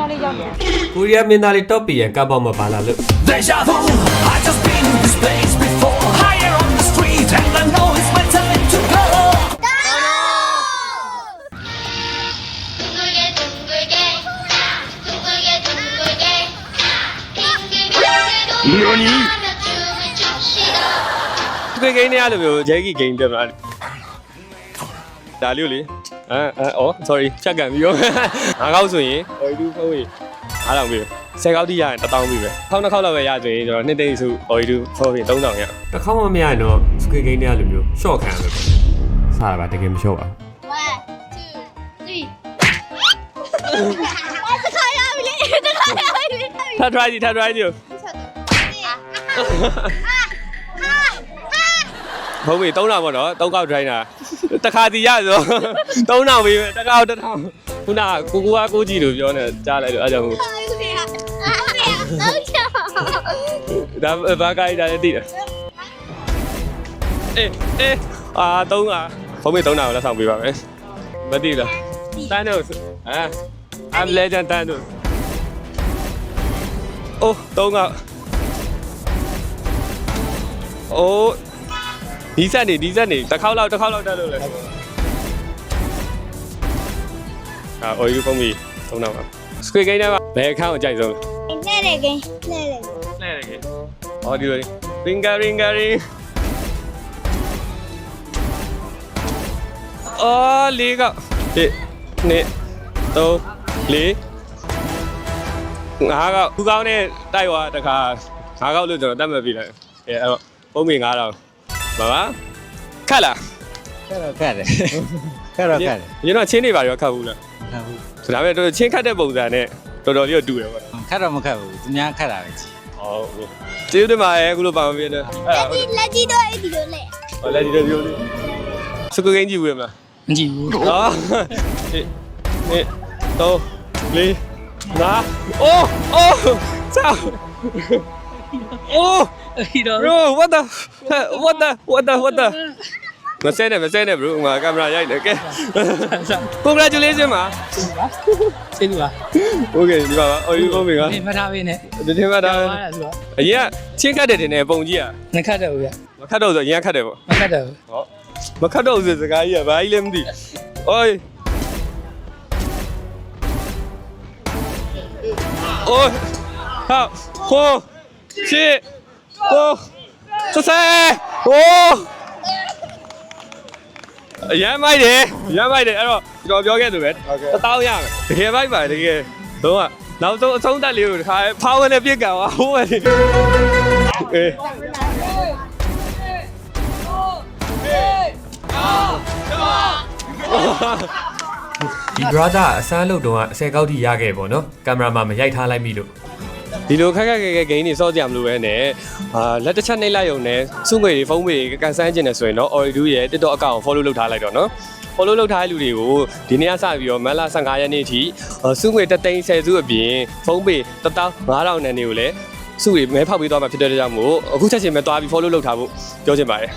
သားလေးရောက်တယ် ကိုရီးယားမင်းသားလေး top ပီရန်ကပ်ပေါက်မှာပါလာလို့ Deja vu, I just been in this place before Higher on the street and I know it's my time to go 둥글게 둥글게 둥글게 둥글게 빙글빙글 돌아가며 춤을 춥시다 ကွေဂိမ်းနဲ့အဲ့လိုမျိုးဂျဲကီဂိမ်းတက်မလားဒါလေးကိုလေ အဲအဲအော် sorry ချက်ကန်ပြီးရောငါးကောက်ဆိုရင်ဟိုဒီဖုန်းကြီးအားလောင်ပြီးဆယ်ကောက်တိရရင်1000ပြီးပဲခေါင်းတစ်ခေါက်လောက်ပဲရဆိုရင်ကျွန်တော်နှစ်သိန်းစုဟိုဒီဖုန်းကြီး3000ရတစ်ခေါက်မှမရရင်တော့ squid game နဲ့အဲ့လိုမျိုး short ခံရမယ်ပေါ့စားရပါတကယ်မ short ပါ one two three တခါရပြီလေတခါရပြီထပ် try ကြည့်ထပ် try ကြည့်ဖုန်းကြီး3000ပေါ့နော်3ကောက် try တာတစ်ခါစီရဆို3000ပြီးပဲတစ်ကောက်1000ခုနကကိုကိုကကိုကြည့်လို့ပြောနေကြားလိုက်တော့အဲ့ကြောင့်ဟုတ်ကဲ့ဟုတ်ကဲ့ဟုတ်ချောဒါဘာကိုင်းတာလဲတိတယ်အေးအေးအာသုံးอ่ะဖုန်းမေးသုံးတာကိုလက်ဆောင်ပေးပါမယ်မသိလားတန်းတို့အာ I'm legend တန်းတို့အိုးသုံးကအိုး ဒီဆက်နေဒီဆက်နေတစ်ခေါက်လောက်တစ်ခေါက်လောက်တက်လို့လေအာအိုးယူဖုန်းမေးသုံးတာပါ Squid Game ထဲမှာဘယ်အခန်းကိုကြိုက်ဆုံးလဲလေကင်းလဲလေလဲလဲကေဟောဒီလို finger ringer ring အော်လေးကဟေ့နေတော့လေးငါးကခုကောင်းနဲ့တိုက်သွားတခါငါးကောက်လို့ကျွန်တော်တတ်မှတ်ပြီလိုက်အဲအဲ့တော့ပုံမီ9000 ဘာပါခက်လားခက်တော့ခက်တယ်ခက်တော့ခက်တယ်ကျွန်တော်ချင်းနေပါရောခက်ဘူးလားခက်ဘူးဒါပေမဲ့တော်တော်ချင်းခက်တဲ့ပုံစံနဲ့တော်တော်လေးတူတယ်ပေါ့ခက်တော့မခက်ဘူးသူများခက်တာပဲကြီးဟုတ်ကဲ့ကျေးဇူးတင်ပါတယ်အခုလိုပါမပြည့်တဲ့လက်ကြီးတော့အဲ့ဒီလိုလေဟောလက်ကြီးတော့ပြောလေစကူဂိမ်းကြည့်ဘူးမလားမကြည့်ဘူးဟာ1 2 3 4 5 6 7 8 9 10 Oh, bro, what the, what the, what the, what the. မဆဲနဲ့မဆဲနဲ့ bro ငါကင်မရာရိုက်တယ်ကဲ Congratulations ပါ စေသူပါ Okay ဒီပါပါအော်ယူပုံပြီကဒီမထားပေးနဲ့ဒီထဲမှာဒါပါလားဆိုတော့အရင်ကချင်းကတ်တယ်တင်နေပုံကြီးอ่ะငါခတ်တယ်ဗျမခတ်တော့ဆိုအရင်ကခတ်တယ်ပေါ့မခတ်တယ်ဟောမခတ်တော့ဆိုစကားကြီးอ่ะဘာကြီးလဲမသိအိုးအိုးဟာဟိုး 7 6 70ဟိုးအရမ်းမိုက်တယ်အရမ်းမိုက်တယ်အဲ့တော့ကျွန်တော်ပြောခဲ့သူပဲတသောင်းရမယ်တကယ်မိုက်ပါတယ်တကယ်တော့နောက်ဆုံးအဆုံးတက်လေးကိုတခါဖာဝင်နဲ့ပြစ်ကန်သွားဟိုးပဲအေးဒီ brother အစမ်းလုပ်တော့အစဲကောက်ထိရခဲ့ပေါ့နော်ကင်မရာမှာမရိုက်ထားလိုက်မိလို့ ဒီလိုခက်ခက်ခဲခဲဂိမ်းတွေစော့ကြမလို့ပဲနဲ့အာလက်တစ်ချက်နှိပ်လိုက်ရုံနဲ့စုငွေတွေဖုန်းငွေတွေကန်ဆန်းကျင်နေဆိုရင်တော့ Oridu ရဲ့ TikTok account ကို follow လုပ်ထားလိုက်တော့နော် follow လုပ်ထားတဲ့လူတွေကိုဒီနေ့ကစပြီးတော့မန်လာ15ရက်နေ့အထိအာစုငွေတသိန်း10စုအပြင်ဖုန်းပေ15000နဲ့နေကိုလည်းစုတွေမဲဖောက်ပေးသွားမှာဖြစ်တဲ့အတွက်ကြောင့်မို့အခုချက်ချင်းပဲတွားပြီး follow လုပ်ထားဖို့ပြောချင်ပါတယ်